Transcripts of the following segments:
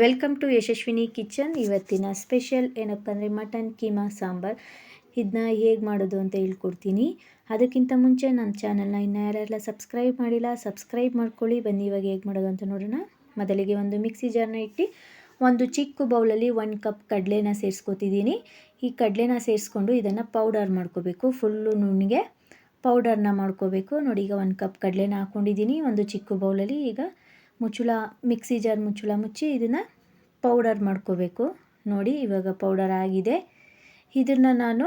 Welcome to Yashaswini kitchen. ಇವತ್ತಿನ special ಏನಪ್ಪ ಅಂದರೆ ಮಟನ್ ಕೀಮಾ ಸಾಂಬಾರ್. ಇದನ್ನ ಹೇಗೆ ಮಾಡೋದು ಅಂತ ಹೇಳ್ಕೊಡ್ತೀನಿ. ಅದಕ್ಕಿಂತ ಮುಂಚೆ ನನ್ನ ಚಾನಲ್ನ ಇನ್ನು ಯಾರೆಲ್ಲ ಸಬ್ಸ್ಕ್ರೈಬ್ ಮಾಡಿಲ್ಲ, ಸಬ್ಸ್ಕ್ರೈಬ್ ಮಾಡ್ಕೊಳ್ಳಿ. ಬನ್ನಿ, ಇವಾಗ ಹೇಗೆ ಮಾಡೋದು ಅಂತ ನೋಡೋಣ. ಮೊದಲಿಗೆ ಒಂದು ಮಿಕ್ಸಿ ಜಾರ್ನ ಇಟ್ಟು ಒಂದು ಚಿಕ್ಕ ಬೌಲಲ್ಲಿ ಒಂದು ಕಪ್ ಕಡಲೆನ ಸೇರಿಸ್ಕೊತಿದ್ದೀನಿ. ಈ ಕಡಲೆನ ಸೇರಿಸ್ಕೊಂಡು ಇದನ್ನು ಪೌಡರ್ ಮಾಡ್ಕೋಬೇಕು. ಫುಲ್ಲು ನುಣ್ಣಗೆ ಪೌಡರ್ನ ಮಾಡ್ಕೋಬೇಕು. ನೋಡಿ, ಈಗ ಒಂದು ಕಪ್ ಕಡಲೆನ ಹಾಕ್ಕೊಂಡಿದ್ದೀನಿ ಒಂದು ಚಿಕ್ಕ ಬೌಲಲ್ಲಿ ಈಗ ಮುಚ್ಚಳ, ಮಿಕ್ಸಿ ಜಾರ್ ಮುಚ್ಚಳ ಮುಚ್ಚಿ ಇದನ್ನು ಪೌಡರ್ ಮಾಡ್ಕೋಬೇಕು. ನೋಡಿ, ಇವಾಗ ಪೌಡರ್ ಆಗಿದೆ. ಇದನ್ನು ನಾನು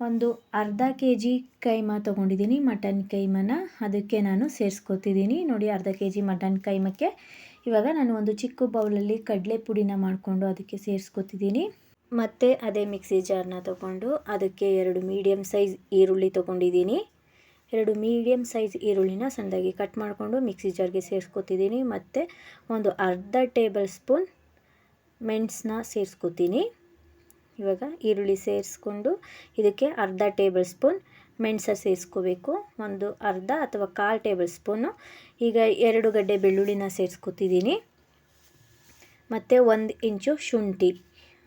ಒಂದು ಅರ್ಧ ಕೆ ಜಿ ಕೈಮಾ ತೊಗೊಂಡಿದ್ದೀನಿ ಮಟನ್ ಕೈಮನ. ಅದಕ್ಕೆ ನಾನು ಸೇರಿಸ್ಕೋತಿದ್ದೀನಿ. ನೋಡಿ, ಅರ್ಧ ಕೆ ಜಿ ಮಟನ್ ಕೈಮಕ್ಕೆ ಇವಾಗ ನಾನು ಒಂದು ಚಿಕ್ಕ ಬೌಲಲ್ಲಿ ಕಡಲೆ ಪುಡಿನ ಮಾಡಿಕೊಂಡು ಅದಕ್ಕೆ ಸೇರಿಸ್ಕೋತಿದ್ದೀನಿ. ಮತ್ತು ಅದೇ ಮಿಕ್ಸಿ ಜಾರ್ನ ತೊಗೊಂಡು ಅದಕ್ಕೆ ಎರಡು ಮೀಡಿಯಮ್ ಸೈಜ್ ಈರುಳ್ಳಿ ತೊಗೊಂಡಿದ್ದೀನಿ. ಎರಡು ಮೀಡಿಯಮ್ ಸೈಜ್ ಈರುಳ್ಳಿನ ಸಣ್ಣದಾಗಿ ಕಟ್ ಮಾಡಿಕೊಂಡು ಮಿಕ್ಸಿ ಜಾರ್ಗೆ ಸೇರಿಸ್ಕೊತಿದ್ದೀನಿ. ಮತ್ತು ಒಂದು ಅರ್ಧ ಟೇಬಲ್ ಸ್ಪೂನ್ ಮೆಣಸನ್ನ ಸೇರಿಸ್ಕೊತೀನಿ. ಇವಾಗ ಈರುಳ್ಳಿ ಸೇರಿಸ್ಕೊಂಡು ಇದಕ್ಕೆ ಅರ್ಧ ಟೇಬಲ್ ಸ್ಪೂನ್ ಮೆಣಸ ಸೇರಿಸ್ಕೋಬೇಕು. ಒಂದು ಅರ್ಧ ಅಥವಾ ಕಾಲು ಟೇಬಲ್ ಸ್ಪೂನು. ಈಗ ಎರಡು ಗಡ್ಡೆ ಬೆಳ್ಳುಳ್ಳಿನ ಸೇರಿಸ್ಕೊತಿದ್ದೀನಿ. ಮತ್ತು ಒಂದು ಇಂಚು ಶುಂಠಿ.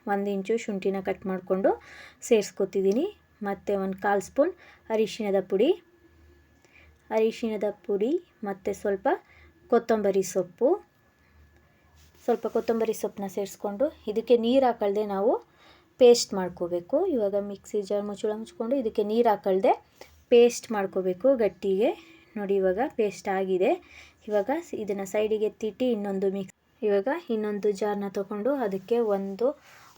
ಒಂದು ಇಂಚು ಶುಂಠಿನ ಕಟ್ ಮಾಡಿಕೊಂಡು ಸೇರಿಸ್ಕೊತಿದ್ದೀನಿ. ಮತ್ತು ಒಂದು ಕಾಲು ಸ್ಪೂನ್ ಅರಿಶಿಣದ ಪುಡಿ. ಅರಿಶಿಣದ ಪುಡಿ, ಮತ್ತು ಸ್ವಲ್ಪ ಕೊತ್ತಂಬರಿ ಸೊಪ್ಪು. ಸ್ವಲ್ಪ ಕೊತ್ತಂಬರಿ ಸೊಪ್ಪನ್ನ ಸೇರಿಸ್ಕೊಂಡು ಇದಕ್ಕೆ ನೀರು ಹಾಕಳ್ದೆ ನಾವು ಪೇಸ್ಟ್ ಮಾಡ್ಕೋಬೇಕು. ಇವಾಗ ಮಿಕ್ಸಿ ಜಾರ್ ಮುಚ್ಚಳ ಮುಚ್ಕೊಂಡು ಇದಕ್ಕೆ ನೀರು ಹಾಕಳ್ದೆ ಪೇಸ್ಟ್ ಮಾಡ್ಕೋಬೇಕು ಗಟ್ಟಿಗೆ. ನೋಡಿ ಇವಾಗ ಪೇಸ್ಟ್ ಆಗಿದೆ. ಇವಾಗ ಇದನ್ನು ಸೈಡಿಗೆ ತಿಟ್ಟಿ ಇನ್ನೊಂದು ಮಿಕ್ಸ್ ಇವಾಗ ಇನ್ನೊಂದು ಜಾರ್ನ ತೊಗೊಂಡು ಅದಕ್ಕೆ ಒಂದು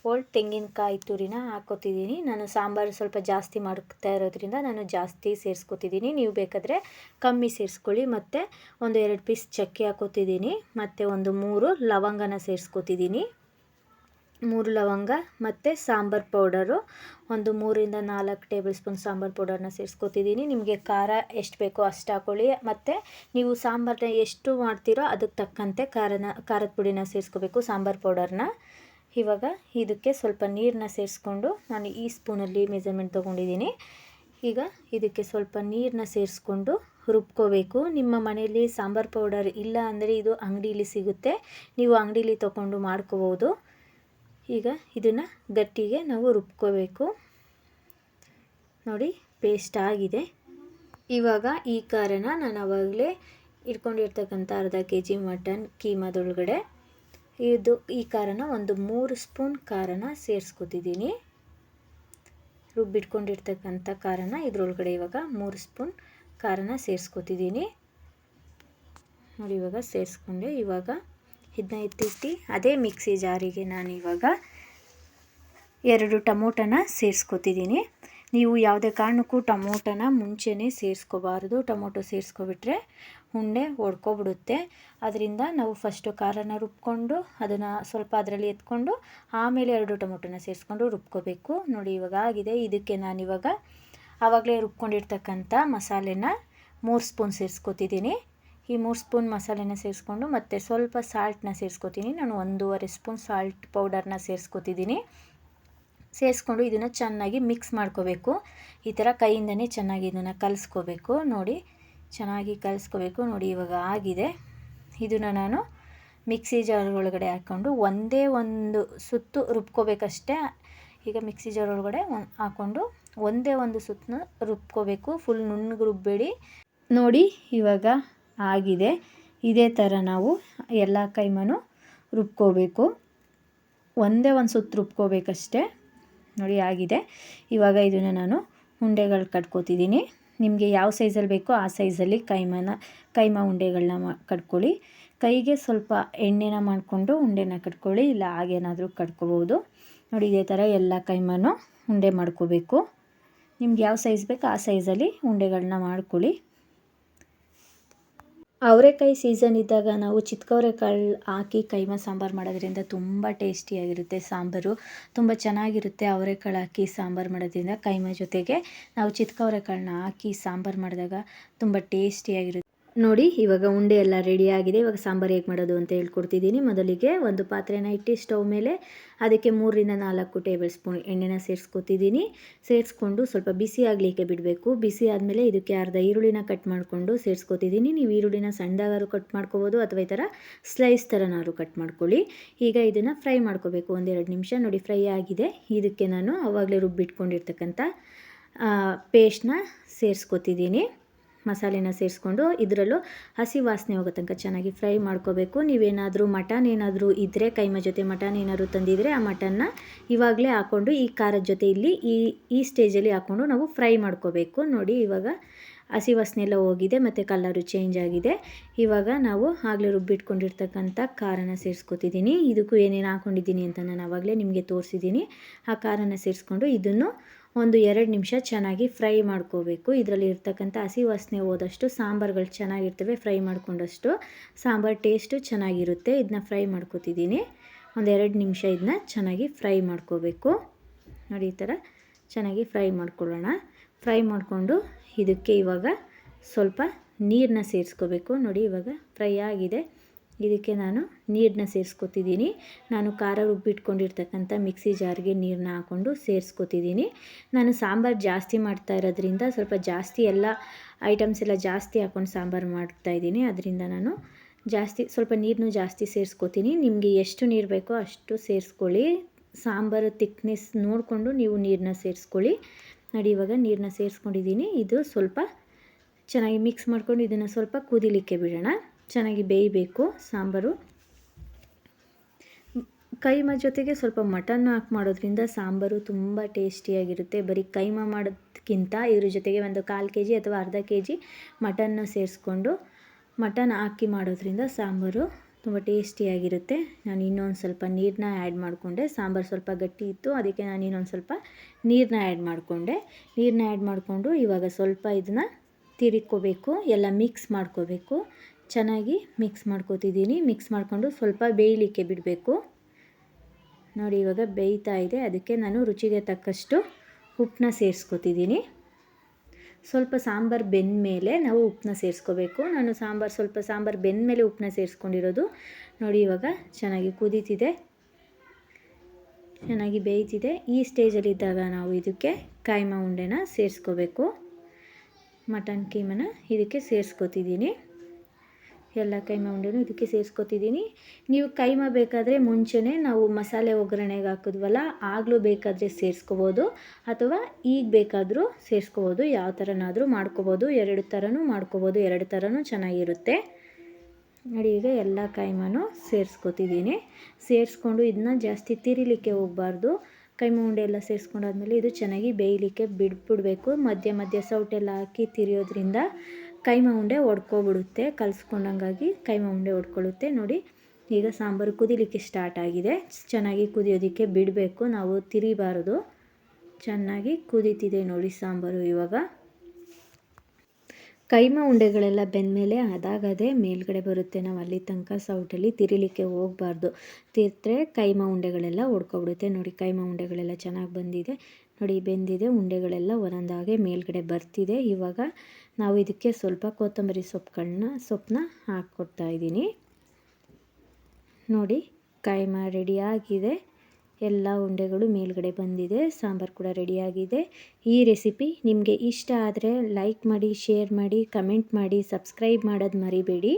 ಓಲ್ಡ್ ತೆಂಗಿನಕಾಯಿ ತುರಿನ ಹಾಕ್ಕೋತಿದ್ದೀನಿ. ನಾನು ಸಾಂಬಾರು ಸ್ವಲ್ಪ ಜಾಸ್ತಿ ಮಾಡ್ತಾ ಇರೋದ್ರಿಂದ ನಾನು ಜಾಸ್ತಿ ಸೇರಿಸ್ಕೊತಿದ್ದೀನಿ. ನೀವು ಬೇಕಾದರೆ ಕಮ್ಮಿ ಸೇರಿಸ್ಕೊಳ್ಳಿ. ಮತ್ತು ಒಂದು ಎರಡು ಪೀಸ್ ಚಕ್ಕೆ ಹಾಕೋತಿದ್ದೀನಿ ಮತ್ತು ಒಂದು ಮೂರು ಲವಂಗನ ಸೇರಿಸ್ಕೊತಿದ್ದೀನಿ. ಮೂರು ಲವಂಗ ಮತ್ತು ಸಾಂಬಾರು ಪೌಡರು. ಒಂದು ಮೂರಿಂದ ನಾಲ್ಕು ಟೇಬಲ್ ಸ್ಪೂನ್ ಸಾಂಬಾರು ಪೌಡರ್ನ ಸೇರಿಸ್ಕೊತಿದ್ದೀನಿ. ನಿಮಗೆ ಖಾರ ಎಷ್ಟು ಬೇಕೋ ಅಷ್ಟು ಹಾಕ್ಕೊಳ್ಳಿ ಮತ್ತು ನೀವು ಸಾಂಬಾರನ್ನ ಎಷ್ಟು ಮಾಡ್ತೀರೋ ಅದಕ್ಕೆ ತಕ್ಕಂತೆ ಖಾರನ, ಖಾರದ ಪುಡಿನ ಸೇರಿಸ್ಕೋಬೇಕು, ಸಾಂಬಾರು ಪೌಡರ್ನ. ಇವಾಗ ಇದಕ್ಕೆ ಸ್ವಲ್ಪ ನೀರನ್ನ ಸೇರಿಸ್ಕೊಂಡು ನಾನು ಈ ಸ್ಪೂನಲ್ಲಿ ಮೆಜರ್ಮೆಂಟ್ ತೊಗೊಂಡಿದ್ದೀನಿ. ಈಗ ಇದಕ್ಕೆ ಸ್ವಲ್ಪ ನೀರನ್ನ ಸೇರಿಸ್ಕೊಂಡು ರುಬ್ಕೋಬೇಕು. ನಿಮ್ಮ ಮನೆಯಲ್ಲಿ ಸಾಂಬಾರು ಪೌಡರ್ ಇಲ್ಲ ಅಂದರೆ ಇದು ಅಂಗಡೀಲಿ ಸಿಗುತ್ತೆ. ನೀವು ಅಂಗಡೀಲಿ ತೊಗೊಂಡು ಮಾಡ್ಕೋಬೋದು. ಈಗ ಇದನ್ನು ಗಟ್ಟಿಗೆ ನಾವು ರುಬ್ಕೋಬೇಕು. ನೋಡಿ ಪೇಸ್ಟ್ ಆಗಿದೆ. ಇವಾಗ ಈ ಕಾರಣ ನಾನು ಆವಾಗಲೇ ಇಟ್ಕೊಂಡಿರ್ತಕ್ಕಂಥ ಅರ್ಧ ಕೆ ಜಿ ಮಟನ್ ಕೀಮಾದೊಳಗಡೆ ಇದು ಈ ಖಾರನ ಒಂದು ಮೂರು ಸ್ಪೂನ್ ಖಾರನ ಸೇರಿಸ್ಕೊತಿದ್ದೀನಿ. ರುಬ್ಬಿಟ್ಕೊಂಡಿರ್ತಕ್ಕಂಥ ಖಾರನ ಇದ್ರೊಳಗಡೆ ಇವಾಗ ಮೂರು ಸ್ಪೂನ್ ಖಾರನ ಸೇರಿಸ್ಕೊತಿದ್ದೀನಿ. ನೋಡಿ, ಇವಾಗ ಸೇರಿಸ್ಕೊಂಡೆ. ಇವಾಗ ಇದನ್ನ ಎತ್ತಿಟ್ಟು ಅದೇ ಮಿಕ್ಸಿ ಜಾರಿಗೆ ನಾನು ಇವಾಗ ಎರಡು ಟೊಮೊಟೊನ ಸೇರಿಸ್ಕೊತಿದ್ದೀನಿ. ನೀವು ಯಾವುದೇ ಕಾರಣಕ್ಕೂ ಟೊಮೊಟೊನ ಮುಂಚೆನೇ ಸೇರಿಸ್ಕೋಬಾರ್ದು. ಟೊಮೊಟೊ ಸೇರಿಸ್ಕೊಬಿಟ್ರೆ ಉಂಡೆ ಒಡ್ಕೊಬಿಡುತ್ತೆ. ಅದರಿಂದ ನಾವು ಫಸ್ಟು ಖಾರನ ರುಬ್ಕೊಂಡು, ಅದನ್ನು ಸ್ವಲ್ಪ ಅದರಲ್ಲಿ ಎತ್ಕೊಂಡು, ಆಮೇಲೆ ಎರಡು ಟೊಮೊಟೊನ ಸೇರಿಸ್ಕೊಂಡು ರುಬ್ಕೋಬೇಕು. ನೋಡಿ ಇವಾಗ ಆಗಿದೆ. ಇದಕ್ಕೆ ನಾನಿವಾಗ ಆವಾಗಲೇ ರುಬ್ಕೊಂಡಿರ್ತಕ್ಕಂಥ ಮಸಾಲೆನ ಮೂರು ಸ್ಪೂನ್ ಸೇರಿಸ್ಕೊತಿದ್ದೀನಿ. ಈ ಮೂರು ಸ್ಪೂನ್ ಮಸಾಲೆನ ಸೇರಿಸ್ಕೊಂಡು ಮತ್ತು ಸ್ವಲ್ಪ ಸಾಲ್ಟನ್ನ ಸೇರಿಸ್ಕೊತೀನಿ. ನಾನು ಒಂದೂವರೆ ಸ್ಪೂನ್ ಸಾಲ್ಟ್ ಪೌಡರ್ನ ಸೇರಿಸ್ಕೊತಿದ್ದೀನಿ. ಸೇರಿಸ್ಕೊಂಡು ಇದನ್ನು ಚೆನ್ನಾಗಿ ಮಿಕ್ಸ್ ಮಾಡ್ಕೋಬೇಕು. ಈ ಥರ ಕೈಯಿಂದನೇ ಚೆನ್ನಾಗಿ ಇದನ್ನು ಕಲಿಸ್ಕೋಬೇಕು. ನೋಡಿ, ಚೆನ್ನಾಗಿ ಕಲಿಸ್ಕೋಬೇಕು. ನೋಡಿ, ಇವಾಗ ಆಗಿದೆ. ಇದನ್ನು ನಾನು ಮಿಕ್ಸಿ ಜಾರ್ ಒಳಗಡೆ ಹಾಕ್ಕೊಂಡು ಒಂದೇ ಒಂದು ಸುತ್ತು ರುಬ್ಕೋಬೇಕಷ್ಟೇ. ಈಗ ಮಿಕ್ಸಿ ಜಾರ್ ಒಳಗಡೆ ಹಾಕ್ಕೊಂಡು ಒಂದೇ ಒಂದು ಸುತ್ತನ್ನ ರುಬ್ಕೋಬೇಕು. ಫುಲ್ ನುಣ್ಣಗೆ ರುಬ್ಬೇಡಿ. ನೋಡಿ, ಇವಾಗ ಆಗಿದೆ. ಇದೇ ಥರ ನಾವು ಎಲ್ಲ ಕೈಮನು ರುಬ್ಕೋಬೇಕು. ಒಂದೇ ಒಂದು ಸುತ್ತು ರುಬ್ಕೋಬೇಕಷ್ಟೇ. ನೋಡಿ ಆಗಿದೆ. ಇವಾಗ ಇದನ್ನು ನಾನು ಉಂಡೆಗಳು ಕಟ್ಕೋತಿದ್ದೀನಿ ನಿಮಗೆ ಯಾವ ಸೈಜಲ್ಲಿ ಬೇಕೋ ಆ ಸೈಜಲ್ಲಿ ಕೈಮನ, ಕೈಮ ಉಂಡೆಗಳನ್ನ ಮಾ, ಕಟ್ಕೊಳ್ಳಿ. ಕೈಗೆ ಸ್ವಲ್ಪ ಎಣ್ಣೆನ ಮಾಡಿಕೊಂಡು ಉಂಡೆನ ಕಟ್ಕೊಳ್ಳಿ, ಇಲ್ಲ ಹಾಗೇನಾದರೂ ಕಟ್ಕೋಬೋದು. ನೋಡಿ ಇದೇ ಥರ ಎಲ್ಲ ಕೈಮನೂ ಉಂಡೆ ಮಾಡ್ಕೋಬೇಕು. ನಿಮ್ಗೆ ಯಾವ ಸೈಜ್ ಬೇಕೋ ಆ ಸೈಜಲ್ಲಿ ಉಂಡೆಗಳನ್ನ ಮಾಡ್ಕೊಳ್ಳಿ. ಅವರೆಕಾಯಿ ಸೀಸನ್ ಇದ್ದಾಗ ನಾವು ಚಿತ್ಕವರೆಕಾಳು ಹಾಕಿ ಕೈಮ ಸಾಂಬಾರು ಮಾಡೋದ್ರಿಂದ ತುಂಬ ಟೇಸ್ಟಿಯಾಗಿರುತ್ತೆ ಸಾಂಬಾರು. ತುಂಬ ಚೆನ್ನಾಗಿರುತ್ತೆ ಅವರೆಕಾಳು ಹಾಕಿ ಸಾಂಬಾರು ಮಾಡೋದ್ರಿಂದ ಕೈಮ ಜೊತೆಗೆ ನಾವು ಚಿತ್ಕವರೆಕಾಳನ್ನ ಹಾಕಿ ಸಾಂಬಾರು ಮಾಡಿದಾಗ ತುಂಬ ಟೇಸ್ಟಿಯಾಗಿರುತ್ತೆ. ನೋಡಿ, ಇವಾಗ ಉಂಡೆ ಎಲ್ಲ ರೆಡಿ ಆಗಿದೆ. ಇವಾಗ ಸಾಂಬಾರು ಹೇಗೆ ಮಾಡೋದು ಅಂತ ಹೇಳ್ಕೊಡ್ತಿದ್ದೀನಿ. ಮೊದಲಿಗೆ ಒಂದು ಪಾತ್ರೆನ ಇಟ್ಟು ಸ್ಟವ್ ಮೇಲೆ ಅದಕ್ಕೆ ಮೂರರಿಂದ ನಾಲ್ಕು ಟೇಬಲ್ ಸ್ಪೂನ್ ಎಣ್ಣೆನ ಸೇರಿಸ್ಕೊತಿದ್ದೀನಿ. ಸೇರಿಸ್ಕೊಂಡು ಸ್ವಲ್ಪ ಬಿಸಿ ಆಗಲಿಕ್ಕೆ ಬಿಡಬೇಕು. ಬಿಸಿ ಆದಮೇಲೆ ಇದಕ್ಕೆ ಅರ್ಧ ಈರುಳ್ಳಿನ ಕಟ್ ಮಾಡಿಕೊಂಡು ಸೇರಿಸ್ಕೊತಿದ್ದೀನಿ. ನೀವು ಈರುಳ್ಳಿನ ಸಣ್ಣದಾಗಾರು ಕಟ್ ಮಾಡ್ಕೋಬೋದು ಅಥವಾ ಈ ಥರ ಸ್ಲೈಸ್ ಥರನಾದ್ರು ಕಟ್ ಮಾಡ್ಕೊಳ್ಳಿ. ಈಗ ಇದನ್ನು ಫ್ರೈ ಮಾಡ್ಕೋಬೇಕು. ಒಂದೆರಡು ನಿಮಿಷ. ನೋಡಿ ಫ್ರೈ ಆಗಿದೆ. ಇದಕ್ಕೆ ನಾನು ಅವಾಗಲೇ ರುಬ್ಬಿಟ್ಕೊಂಡಿರ್ತಕ್ಕಂಥ ಪೇಸ್ಟ್ನ ಸೇರಿಸ್ಕೊತಿದ್ದೀನಿ. ಮಸಾಲೆನ ಸೇರಿಸ್ಕೊಂಡು ಇದರಲ್ಲೂ ಹಸಿ ವಾಸನೆ ಹೋಗೋ ತನಕ ಚೆನ್ನಾಗಿ ಫ್ರೈ ಮಾಡ್ಕೋಬೇಕು. ನೀವೇನಾದರೂ ಮಟನ್ ಏನಾದರೂ ಇದ್ದರೆ ಕೈಮ ಜೊತೆ ಮಟನ್ ಏನಾದರೂ ತಂದಿದ್ದರೆ ಆ ಮಟನ್ನ ಇವಾಗಲೇ ಹಾಕ್ಕೊಂಡು ಈ ಖಾರದ ಜೊತೆ ಇಲ್ಲಿ ಈ ಈ ಸ್ಟೇಜಲ್ಲಿ ಹಾಕ್ಕೊಂಡು ನಾವು ಫ್ರೈ ಮಾಡ್ಕೋಬೇಕು. ನೋಡಿ ಇವಾಗ ಹಸಿ ವಾಸನೆ ಎಲ್ಲ ಹೋಗಿದೆ, ಮತ್ತು ಕಲರು ಚೇಂಜ್ ಆಗಿದೆ. ಇವಾಗ ನಾವು ಆಗಲೇ ರುಬ್ಬಿಟ್ಕೊಂಡಿರ್ತಕ್ಕಂಥ ಖಾರನ ಸೇರಿಸ್ಕೊತಿದ್ದೀನಿ. ಇದಕ್ಕೂ ಏನೇನು ಹಾಕ್ಕೊಂಡಿದ್ದೀನಿ ಅಂತ ನಾನು ಆವಾಗಲೇ ನಿಮಗೆ ತೋರಿಸಿದ್ದೀನಿ. ಆ ಖಾರನ ಸೇರಿಸ್ಕೊಂಡು ಇದನ್ನು ಒಂದು ಎರಡು ನಿಮಿಷ ಚೆನ್ನಾಗಿ ಫ್ರೈ ಮಾಡ್ಕೋಬೇಕು. ಇದರಲ್ಲಿ ಇರ್ತಕ್ಕಂಥ ಹಸಿ ವಾಸನೆ ಹೋದಷ್ಟು ಸಾಂಬಾರುಗಳು ಚೆನ್ನಾಗಿರ್ತವೆ, ಫ್ರೈ ಮಾಡ್ಕೊಂಡಷ್ಟು ಸಾಂಬಾರು ಟೇಸ್ಟು ಚೆನ್ನಾಗಿರುತ್ತೆ. ಇದನ್ನ ಫ್ರೈ ಮಾಡ್ಕೋತಿದ್ದೀನಿ. ಒಂದು ಎರಡು ನಿಮಿಷ ಇದನ್ನ ಚೆನ್ನಾಗಿ ಫ್ರೈ ಮಾಡ್ಕೋಬೇಕು. ನೋಡಿ, ಈ ಥರ ಚೆನ್ನಾಗಿ ಫ್ರೈ ಮಾಡ್ಕೊಳ್ಳೋಣ. ಫ್ರೈ ಮಾಡಿಕೊಂಡು ಇದಕ್ಕೆ ಇವಾಗ ಸ್ವಲ್ಪ ನೀರನ್ನ ಸೇರಿಸ್ಕೋಬೇಕು. ನೋಡಿ, ಇವಾಗ ಫ್ರೈ ಆಗಿದೆ. ಇದಕ್ಕೆ ನಾನು ನೀರನ್ನ ಸೇರಿಸ್ಕೊತಿದ್ದೀನಿ. ನಾನು ಖಾರ ರುಬ್ಬಿಟ್ಕೊಂಡಿರ್ತಕ್ಕಂಥ ಮಿಕ್ಸಿ ಜಾರ್ಗೆ ನೀರನ್ನ ಹಾಕ್ಕೊಂಡು ಸೇರಿಸ್ಕೊತಿದ್ದೀನಿ. ನಾನು ಸಾಂಬಾರು ಜಾಸ್ತಿ ಮಾಡ್ತಾ ಇರೋದ್ರಿಂದ ಸ್ವಲ್ಪ ಜಾಸ್ತಿ ಎಲ್ಲ ಐಟಮ್ಸ್ ಎಲ್ಲ ಜಾಸ್ತಿ ಹಾಕ್ಕೊಂಡು ಸಾಂಬಾರು ಮಾಡ್ತಾಯಿದ್ದೀನಿ ಅದರಿಂದ ನಾನು ಜಾಸ್ತಿ ಸ್ವಲ್ಪ ನೀರನ್ನು ಜಾಸ್ತಿ ಸೇರಿಸ್ಕೊತೀನಿ. ನಿಮಗೆ ಎಷ್ಟು ನೀರು ಬೇಕೋ ಅಷ್ಟು ಸೇರಿಸ್ಕೊಳ್ಳಿ. ಸಾಂಬಾರು ತಿಕ್ನೆಸ್ ನೋಡಿಕೊಂಡು ನೀವು ನೀರನ್ನ ಸೇರಿಸ್ಕೊಳ್ಳಿ. ನೋಡಿ, ಇವಾಗ ನೀರನ್ನ ಸೇರಿಸ್ಕೊಂಡಿದ್ದೀನಿ. ಇದು ಸ್ವಲ್ಪ ಚೆನ್ನಾಗಿ ಮಿಕ್ಸ್ ಮಾಡ್ಕೊಂಡು ಇದನ್ನು ಸ್ವಲ್ಪ ಕುದಿಲಿಕ್ಕೆ ಬಿಡೋಣ. ಚೆನ್ನಾಗಿ ಬೇಯಬೇಕು ಸಾಂಬಾರು. ಕೈಮ ಜೊತೆಗೆ ಸ್ವಲ್ಪ ಮಟನ್ ಹಾಕಿ ಮಾಡೋದ್ರಿಂದ ಸಾಂಬಾರು ತುಂಬ ಟೇಸ್ಟಿಯಾಗಿರುತ್ತೆ. ಬರೀ ಕೈಮ ಮಾಡೋದಕ್ಕಿಂತ ಇದ್ರ ಜೊತೆಗೆ ಒಂದು ಕಾಲು ಕೆ ಜಿ ಅಥವಾ ಅರ್ಧ ಕೆ ಜಿ ಮಟನ್ನ ಸೇರಿಸ್ಕೊಂಡು ಮಟನ್ ಹಾಕಿ ಮಾಡೋದ್ರಿಂದ ಸಾಂಬಾರು ತುಂಬ ಟೇಸ್ಟಿಯಾಗಿರುತ್ತೆ. ನಾನು ಇನ್ನೊಂದು ಸ್ವಲ್ಪ ನೀರನ್ನ ಆ್ಯಡ್ ಮಾಡಿಕೊಂಡೆ. ಸಾಂಬಾರು ಸ್ವಲ್ಪ ಗಟ್ಟಿ ಇತ್ತು, ಅದಕ್ಕೆ ನಾನು ಇನ್ನೊಂದು ಸ್ವಲ್ಪ ನೀರನ್ನ ಆ್ಯಡ್ ಮಾಡಿಕೊಂಡೆ. ನೀರನ್ನ ಆ್ಯಡ್ ಮಾಡಿಕೊಂಡು ಇವಾಗ ಸ್ವಲ್ಪ ಇದನ್ನು ತಿರುಕೋಬೇಕು, ಎಲ್ಲ ಮಿಕ್ಸ್ ಮಾಡ್ಕೋಬೇಕು. ಚೆನ್ನಾಗಿ ಮಿಕ್ಸ್ ಮಾಡ್ಕೋತಿದ್ದೀನಿ. ಮಿಕ್ಸ್ ಮಾಡಿಕೊಂಡು ಸ್ವಲ್ಪ ಬೇಯಲಿಕ್ಕೆ ಬಿಡಬೇಕು. ನೋಡಿ, ಇವಾಗ ಬೇಯ್ತಾ ಇದೆ. ಅದಕ್ಕೆ ನಾನು ರುಚಿಗೆ ತಕ್ಕಷ್ಟು ಉಪ್ಪನ್ನ ಸೇರಿಸ್ಕೋತಿದ್ದೀನಿ. ಸ್ವಲ್ಪ ಸಾಂಬಾರು ಬೆಂದ ಮೇಲೆ ನಾವು ಉಪ್ಪನ್ನ ಸೇರಿಸ್ಕೋಬೇಕು. ನಾನು ಸಾಂಬಾರು, ಸ್ವಲ್ಪ ಸಾಂಬಾರು ಬೆಂದ ಮೇಲೆ ಉಪ್ಪನ್ನ ಸೇರಿಸ್ಕೊಂಡಿರೋದು. ನೋಡಿ, ಇವಾಗ ಚೆನ್ನಾಗಿ ಕುದೀತಿದೆ. ಚೆನ್ನಾಗಿ ಬೇಯ್ತಿದೆ. ಈ ಸ್ಟೇಜಲ್ಲಿದ್ದಾಗ ನಾವು ಇದಕ್ಕೆ ಕಾಯಿಮಾ ಉಂಡೆನ ಸೇರಿಸ್ಕೋಬೇಕು. ಮಟನ್ ಕೀಮನ ಇದಕ್ಕೆ ಸೇರಿಸ್ಕೊತಿದ್ದೀನಿ. ಎಲ್ಲ ಕೈಮಾ ಉಂಡೆನೂ ಇದಕ್ಕೆ ಸೇರಿಸ್ಕೊತಿದ್ದೀನಿ ನೀವು ಕೈಮ ಬೇಕಾದರೆ ಮುಂಚೆನೇ ನಾವು ಮಸಾಲೆ ಒಗ್ಗರಣೆಗೆ ಹಾಕಿದ್ವಲ್ಲ, ಆಗಲೂ ಬೇಕಾದರೆ ಸೇರಿಸ್ಕೋಬೋದು, ಅಥವಾ ಈಗ ಬೇಕಾದರೂ ಸೇರಿಸ್ಕೋಬೋದು, ಯಾವ ಥರನಾದರೂ ಮಾಡ್ಕೋಬೋದು, ಎರಡು ಥರನೂ ಮಾಡ್ಕೋಬೋದು, ಎರಡು ಥರನೂ ಚೆನ್ನಾಗಿರುತ್ತೆ. ನೋಡಿ, ಈಗ ಎಲ್ಲ ಕೈಮನೂ ಸೇರಿಸ್ಕೊತಿದ್ದೀನಿ ಸೇರಿಸ್ಕೊಂಡು ಇದನ್ನ ಜಾಸ್ತಿ ತಿರಿಲಿಕ್ಕೆ ಹೋಗಬಾರ್ದು. ಕೈಮ ಉಂಡೆ ಎಲ್ಲ ಸೇರಿಸ್ಕೊಂಡಾದ್ಮೇಲೆ ಇದು ಚೆನ್ನಾಗಿ ಬೇಯಲಿಕ್ಕೆ ಬಿಡ್ಬಿಡ್ಬೇಕು. ಮಧ್ಯ ಮಧ್ಯ ಸೌಟೆಲ್ಲ ಹಾಕಿ ತಿರಿಯೋದ್ರಿಂದ ಕೈಮ ಉಂಡೆ ಒಡ್ಕೊಬಿಡುತ್ತೆ, ಕಲಸ್ಕೊಂಡಂಗಾಗಿ ಕೈಮ ಉಂಡೆ ಒಡ್ಕೊಳ್ಳುತ್ತೆ ನೋಡಿ, ಈಗ ಸಾಂಬಾರು ಕುದಿಲಿಕ್ಕೆ ಸ್ಟಾರ್ಟ್ ಆಗಿದೆ. ಚೆನ್ನಾಗಿ ಕುದಿಯೋದಕ್ಕೆ ಬಿಡಬೇಕು, ನಾವು ತಿರಿಬಾರದು. ಚೆನ್ನಾಗಿ ಕುದೀತಿದೆ ನೋಡಿ ಸಾಂಬಾರು ಇವಾಗ. ಕೈಮ ಉಂಡೆಗಳೆಲ್ಲ ಬೆಂದಮೇಲೆ ಅದಾಗದೆ ಮೇಲ್ಗಡೆ ಬರುತ್ತೆ. ನಾವು ಅಲ್ಲಿ ತನಕ ಸೌಟಲ್ಲಿ ತಿರಿಲಿಕ್ಕೆ ಹೋಗಬಾರ್ದು. ತಿರ್ತರೆ ಕೈಮ ಉಂಡೆಗಳೆಲ್ಲ ಒಡ್ಕೊಬಿಡುತ್ತೆ. ನೋಡಿ ಕೈಮ ಉಂಡೆಗಳೆಲ್ಲ ಚೆನ್ನಾಗಿ ಬಂದಿದೆ. ನೋಡಿ, ಬೆಂದಿದೆ, ಉಂಡೆಗಳೆಲ್ಲ ಒಂದೊಂದಾಗೆ ಮೇಲ್ಗಡೆ ಬರ್ತಿದೆ. ಇವಾಗ ನಾವು ಇದಕ್ಕೆ ಸ್ವಲ್ಪ ಕೊತ್ತಂಬರಿ ಸೊಪ್ಪುಗಳನ್ನ ಸೊಪ್ಪನ್ನ ಹಾಕ್ಕೊಡ್ತಾ ಇದ್ದೀನಿ. ನೋಡಿ ಕಾಯಿಮ ರೆಡಿಯಾಗಿದೆ. ಎಲ್ಲ ಉಂಡೆಗಳು ಮೇಲ್ಗಡೆ ಬಂದಿದೆ. ಸಾಂಬಾರು ಕೂಡ ರೆಡಿಯಾಗಿದೆ. ಈ ರೆಸಿಪಿ ನಿಮಗೆ ಇಷ್ಟ ಆದರೆ ಲೈಕ್ ಮಾಡಿ, ಶೇರ್ ಮಾಡಿ, ಕಮೆಂಟ್ ಮಾಡಿ, ಸಬ್ಸ್ಕ್ರೈಬ್ ಮಾಡೋದು ಮರಿಬೇಡಿ.